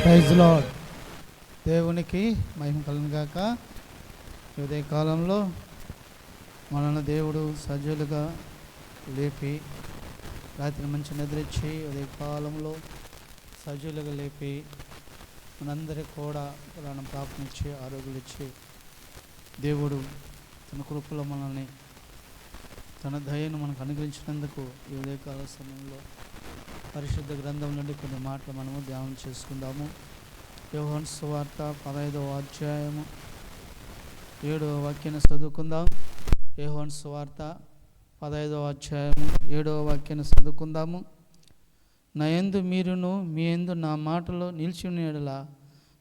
Praise lord దేవునికి మహిమ కలుగుగాక ఈ ఉదయ కాలంలో మనల్ని దేవుడు సజ్జులుగా లేపి రాత్రి మంచి నిద్రించి ఉదయ కాలంలో సజ్జులుగా లేపి మనందరికీ కూడా ప్రాణం ప్రాప్తించి ఆరోగ్యం ఇచ్చి దేవుడు తన కృపలో మనల్ని తన దయను మనకు అనుగ్రహించినందుకు ఈ ఉదయకాల సమయంలో పరిశుద్ధ గ్రంథం నుండి కొన్ని మాటలు మనము ధ్యానం చేసుకుందాము. యోహన్ సువార్త పదహైదవ అధ్యాయము ఏడవ వాక్యాన్ని చదువుకుందాం. యోహన్ సువార్త పదహైదవ అధ్యాయము ఏడవ వాక్యాన్ని చదువుకుందాము. నా యందు మీరును మీ ఎందు నా మాటలో నిలిచి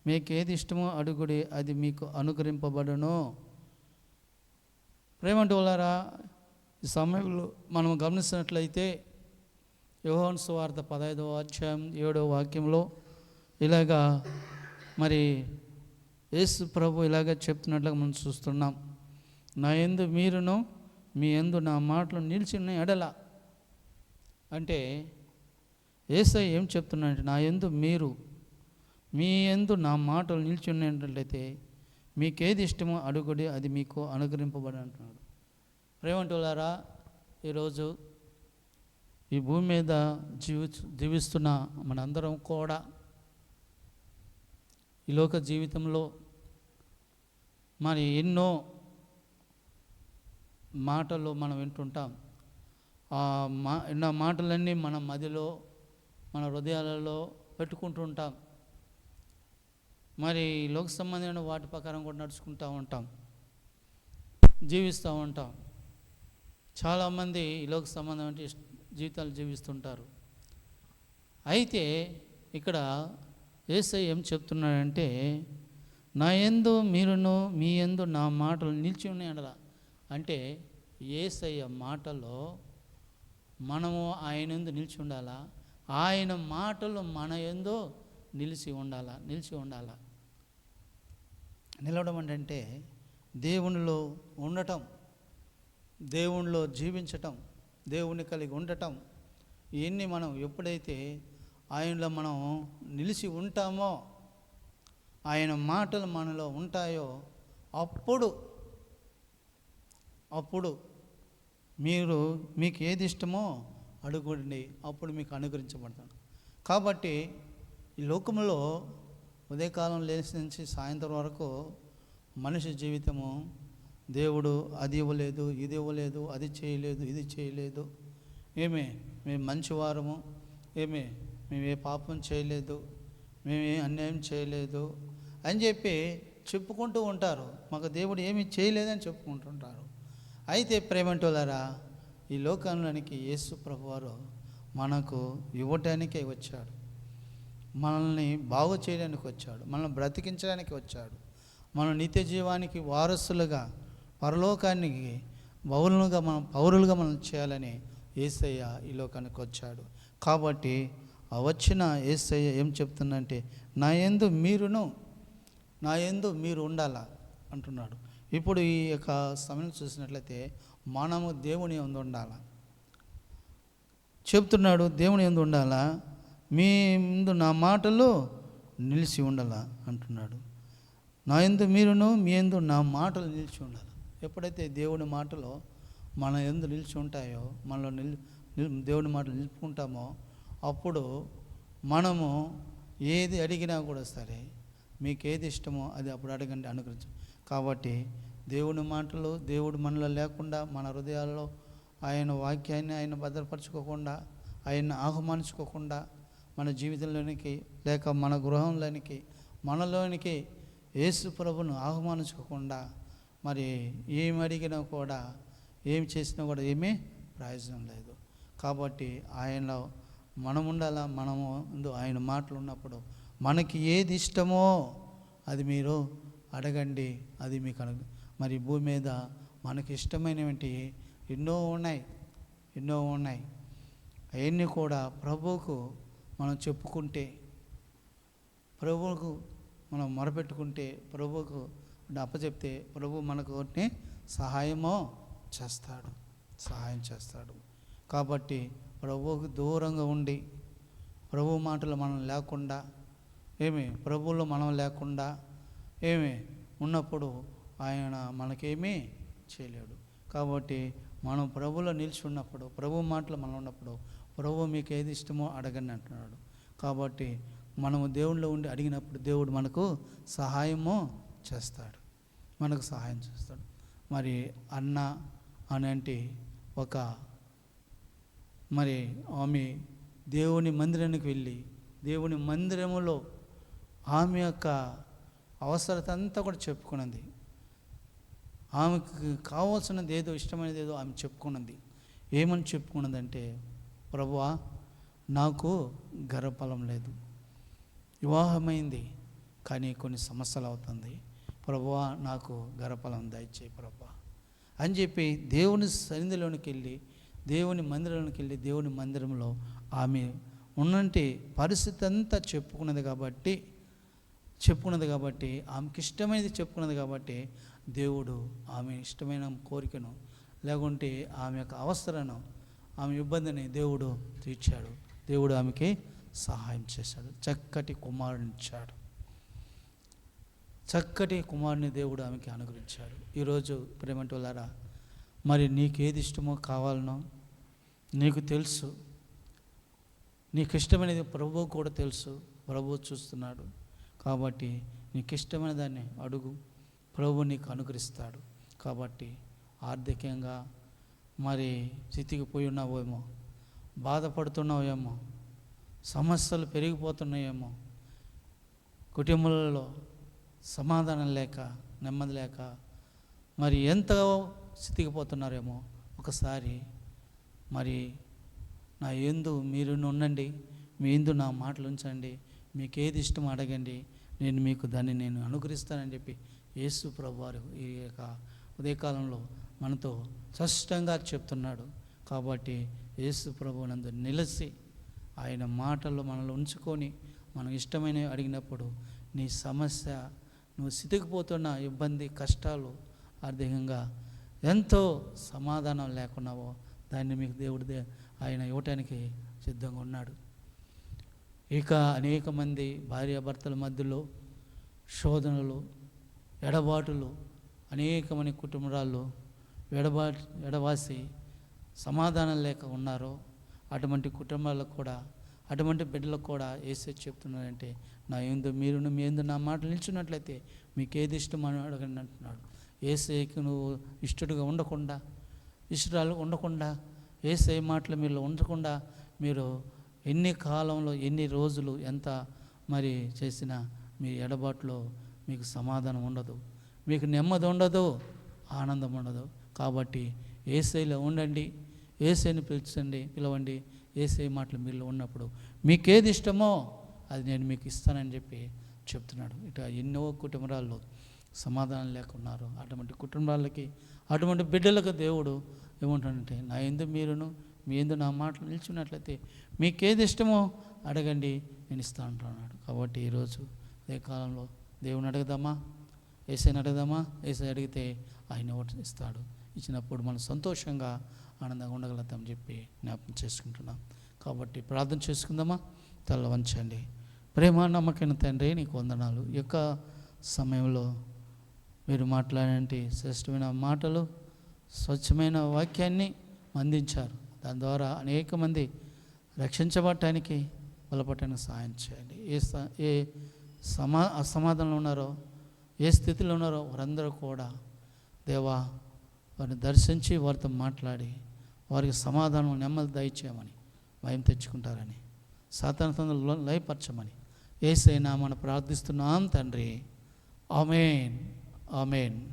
మీకు ఏది ఇష్టమో అడుగుడి అది మీకు అనుకరింపబడును ప్రేమంటి ఈ సమయంలో మనం గమనించినట్లయితే యోహన్ సువార్త పదహైదవ అధ్యాయం ఏడవ వాక్యంలో ఇలాగా మరి యేసు ప్రభు ఇలాగ చెప్తున్నట్లుగా మనం చూస్తున్నాం. నా ఎందు మీరును మీ ఎందు నా మాటలు నిలిచిన ఎడల. అంటే ఏసై ఏం చెప్తున్నాడంటే నా ఎందు మీరు మీ ఎందు నా మాటలు నిలిచిన్నట్లయితే మీకేది ఇష్టమో అడుగుడి అది మీకు అనుగ్రహింపబడి అంటున్నాడు. ప్రేమంటులారా ఈరోజు ఈ భూమి మీద జీవి జీవిస్తున్న మనందరం కూడా ఈ లోక జీవితంలో మరి ఎన్నో మాటలు మనం వింటుంటాం. ఆ మా ఎన్నో మాటలన్నీ మన మదిలో మన హృదయాలలో పెట్టుకుంటుంటాం. మరి ఈ లోక సంబంధమైన వాటి ప్రకారం కూడా నడుచుకుంటూ ఉంటాం. జీవిస్తూ ఉంటాం. చాలామంది ఈ లోక సంబంధమైన ఇష్ట- జీవితాలు జీవిస్తుంటారు. అయితే ఇక్కడ ఏసై ఏం చెప్తున్నాడంటే నా ఎందు మీరును మీ ఎందు నా మాటలు నిలిచి ఉన్నాయనలా అంటే ఏసయ్య మాటలో మనము ఆయన ఎందు నిలిచి ఉండాలా? ఆయన మాటలు మన ఎందు నిలిచి ఉండాలా? నిలిచి ఉండాలా? నిలవడం అంటే దేవునిలో ఉండటం దేవునిలో జీవించటం దేవుని కలిగి ఉండటం. ఇవన్నీ మనం ఎప్పుడైతే ఆయనలో మనం నిలిచి ఉంటామో ఆయన మాటలు మనలో ఉంటాయో అప్పుడు అప్పుడు మీరు మీకు ఏది ఇష్టమో అడుగుండి అప్పుడు మీకు అనుగ్రహించబడతాను కాబట్టి ఈ లోకంలో ఉదయకాలం లేచి నుంచి సాయంత్రం వరకు మనిషి జీవితము దేవుడు అది ఇవ్వలేదు ఇది ఇవ్వలేదు అది చేయలేదు ఇది చేయలేదు. ఏమే? మేము మంచివారము ఏమే? మేము ఏ పాపం చేయలేదు. మేము ఏ అన్యాయం చేయలేదు అని చెప్పి చెప్పుకుంటూ ఉంటారు. మాకు దేవుడు ఏమీ చేయలేదని చెప్పుకుంటుంటారు అయితే ప్రేమంటోలారా ఈ లోకంలోనికి యేసు ప్రభువారు మనకు ఇవ్వటానికే వచ్చాడు. మనల్ని బాగు చేయడానికి వచ్చాడు. మనల్ని బ్రతికించడానికి వచ్చాడు. మన నిత్య జీవానికి వారసులుగా పరలోకానికి పౌరులుగా మనం పౌరులుగా మనం చేయాలని ఏసయ్య ఈ లోకానికి వచ్చాడు. కాబట్టి ఆ వచ్చిన ఏసయ్య ఏం చెప్తుందంటే నా ఎందు మీరును నా ఎందు మీరు ఉండాలా? అంటున్నాడు. ఇప్పుడు ఈ యొక్క సమయం చూసినట్లయితే మనము దేవుని ఎందు ఉండాలా? చెప్తున్నాడు దేవుని ఎందు ఉండాలా? మీ ముందు నా మాటలు నిలిచి ఉండాలా? అంటున్నాడు. నా ఎందు మీరును మీ ఎందు నా మాటలు నిలిచి ఉండాలి? ఎప్పుడైతే దేవుని మాటలు మన ఎందు నిలిచి ఉంటాయో మనలో నిల్ నిల్- దేవుని మాటలు నిలుపుకుంటామో అప్పుడు మనము ఏది అడిగినా కూడా సరే మీకు ఏది ఇష్టమో అది అప్పుడు అడగండి అనుగ్రహించు కాబట్టి దేవుని మాటలు దేవుడు మనలో లేకుండా మన హృదయాల్లో ఆయన వాక్యాన్ని ఆయన భద్రపరచుకోకుండా ఆయన్ని ఆహ్వానించుకోకుండా మన జీవితంలోనికి లేక మన గృహంలోనికి మనలోనికి యేసు ప్రభును ఆహ్వానించుకోకుండా మరి ఏమి అడిగినా కూడా ఏమి చేసినా కూడా ఏమీ ప్రయోజనం లేదు. కాబట్టి ఆయనలో మనం ఉండాలా మనము ఆయన మాటలు ఉన్నప్పుడు మనకి ఏది ఇష్టమో అది మీరు అడగండి అది మీకు అడగ మరి భూమి మీద మనకి ఇష్టమైనవి ఎన్నో ఉన్నాయి ఎన్నో ఉన్నాయి. అవన్నీ కూడా ప్రభువుకు మనం చెప్పుకుంటే ప్రభువుకు మనం మొరపెట్టుకుంటే ప్రభువుకు అప్పచెప్తే ప్రభు మనకు సహాయమో చేస్తాడు సహాయం చేస్తాడు. కాబట్టి ప్రభువుకు దూరంగా ఉండి ప్రభు మాటలు మనం లేకుండా ఏమి ప్రభువులు మనం లేకుండా ఏమి ఉన్నప్పుడు ఆయన మనకేమీ చేయలేడు. కాబట్టి మనం ప్రభులో నిలిచి ఉన్నప్పుడు ప్రభు మాటలు మనం ఉన్నప్పుడు ప్రభు మీకు ఏది ఇష్టమో అడగండి అంటున్నాడు. కాబట్టి మనము దేవుళ్ళు ఉండి అడిగినప్పుడు దేవుడు మనకు సహాయము చేస్తాడు. మనకు సహాయం చేస్తాడు. మరి అన్న అని అంటే ఒక మరి ఆమె దేవుని మందిరానికి వెళ్ళి దేవుని మందిరములో ఆమె యొక్క అవసరత అంతా కూడా చెప్పుకున్నది. ఆమెకు కావాల్సినది ఏదో ఇష్టమైనది ఏదో ఆమె చెప్పుకున్నది. ఏమని చెప్పుకున్నదంటే ప్రభువా నాకు గర్వఫలం లేదు. వివాహమైంది కానీ కొన్ని సమస్యలు అవుతుంది. ప్రభువా నాకు గర్భఫలం దయచేయి ప్రభా. అని చెప్పి దేవుని సన్నిధిలోనికి వెళ్ళి దేవుని మందిరంలోకి వెళ్ళి దేవుని మందిరంలో ఆమె ఉన్నంటి పరిస్థితి అంతా చెప్పుకున్నది కాబట్టి చెప్పుకున్నది కాబట్టి ఆమెకి ఇష్టమైనది చెప్పుకున్నది కాబట్టి దేవుడు ఆమె ఇష్టమైన కోరికను లేకుంటే ఆమె యొక్క అవసరను ఆమె ఇబ్బందిని దేవుడు తీర్చాడు. దేవుడు ఆమెకి సహాయం చేశాడు. చక్కటి కుమారుని ఇచ్చాడు. చక్కటి కుమారుని దేవుడు ఆమెకి అనుగ్రహించాడు. ఈరోజు ప్రేమంటులారా మరి నీకేది ఇష్టమో కావాలనో నీకు తెలుసు. నీకు ఇష్టమైనది ప్రభువు కూడా తెలుసు. ప్రభువు చూస్తున్నాడు. కాబట్టి నీకు ఇష్టమైన దాన్ని అడుగు. ప్రభు నీకు అనుగ్రహిస్తాడు. కాబట్టి ఆర్థికంగా మరి స్థితికి పోయి ఉన్నావేమో బాధపడుతున్నావేమో సమస్యలు పెరిగిపోతున్నాయేమో కుటుంబాలలో సమాధానం లేక నెమ్మది లేక మరి ఎంత స్థితికిపోతున్నారేమో ఒకసారి మరి నా ఎందు మీరు ఉండండి మీ ఎందు నా మాటలు ఉంచండి మీకు ఏది ఇష్టం అడగండి నేను మీకు దాన్ని నేను అనుగ్రహిస్తానని చెప్పి యేసు ప్రభు వారు ఈ యొక్క ఉదయకాలంలో మనతో స్పష్టంగా చెప్తున్నాడు. కాబట్టి యేసు ప్రభు నందు నిలిచి ఆయన మాటల్లో మనల్ని ఉంచుకొని మనం ఇష్టమైనవి అడిగినప్పుడు నీ సమస్య నువ్వు సితికిపోతున్న ఇబ్బంది కష్టాలు ఆర్థికంగా ఎంతో సమాధానం లేకున్నావో దాన్ని మీకు దేవుడిదే ఆయన ఇవ్వటానికి సిద్ధంగా ఉన్నాడు. ఇక అనేక మంది భార్యాభర్తల మధ్యలో శోధనలు ఎడబాటులు అనేకమంది కుటుంబాల్లో ఎడబా ఎడవాసి సమాధానం లేక ఉన్నారో అటువంటి కుటుంబాలకు కూడా అటువంటి బిడ్డలకు కూడా ఏసే చెప్తున్నాడంటే నా ఎందు మీరు మీ ఎందు నా మాట నిల్చున్నట్లయితే మీకు ఏది ఇష్టం అని అడగండి అంటున్నాడు. ఏసేకి నువ్వు ఇష్టడుగా ఉండకుండా ఇష్టరాలు ఉండకుండా ఏసై మాటలు మీరు ఉండకుండా మీరు ఎన్ని కాలంలో ఎన్ని రోజులు ఎంత మరి చేసినా మీ ఎడబాట్లో మీకు సమాధానం ఉండదు. మీకు నెమ్మది ఉండదు ఆనందం ఉండదు. కాబట్టి ఏసైలో ఉండండి ఏసైని పిలిచండి పిలవండి. ఏసే మాటలు మీరు ఉన్నప్పుడు మీకేది ఇష్టమో అది నేను మీకు ఇస్తానని చెప్పి చెప్తున్నాడు. ఇట ఎన్నో కుటుంబాల్లో సమాధానం లేకున్నారు. అటువంటి కుటుంబాలకి అటువంటి బిడ్డలకు దేవుడు ఏమంటాడంటే నా ఎందు మీరును మీ ఎందు నా మాటలు నిల్చున్నట్లయితే మీకేది ఇష్టమో అడగండి నేను ఇస్తా అంటున్నాడు. కాబట్టి ఈరోజు అదే కాలంలో దేవుని అడగదామా? ఏసైని అడగదామా? ఏసై అడిగితే ఆయన ఒకటి ఇస్తాడు. ఇచ్చినప్పుడు మనం సంతోషంగా ఆనందంగా ఉండగలుగుతామని చెప్పి జ్ఞాపకం చేసుకుంటున్నాం. కాబట్టి ప్రార్థన చేసుకుందామా? తల వంచండి. ప్రేమ నమ్మకైన తండ్రి నీకు వందనాలు. యొక్క సమయంలో మీరు మాట్లాడే శ్రేష్టమైన మాటలు స్వచ్ఛమైన వాక్యాన్ని అందించారు. దాని ద్వారా అనేక మంది రక్షించబడటానికి బలపడటానికి సహాయం చేయండి. ఏ స- ఏ సమా అసమాధానంలో ఉన్నారో ఏ స్థితిలో ఉన్నారో వారందరూ కూడా దేవా వారిని దర్శించి వారితో మాట్లాడి వారికి సమాధానం నెమ్మది దయచేయమని భయం తెచ్చుకుంటారని సాతాన లయపరచమని. ఏసైనా మనం ప్రార్థిస్తున్నాం తండ్రి. ఆమెన్. ఆమెన్.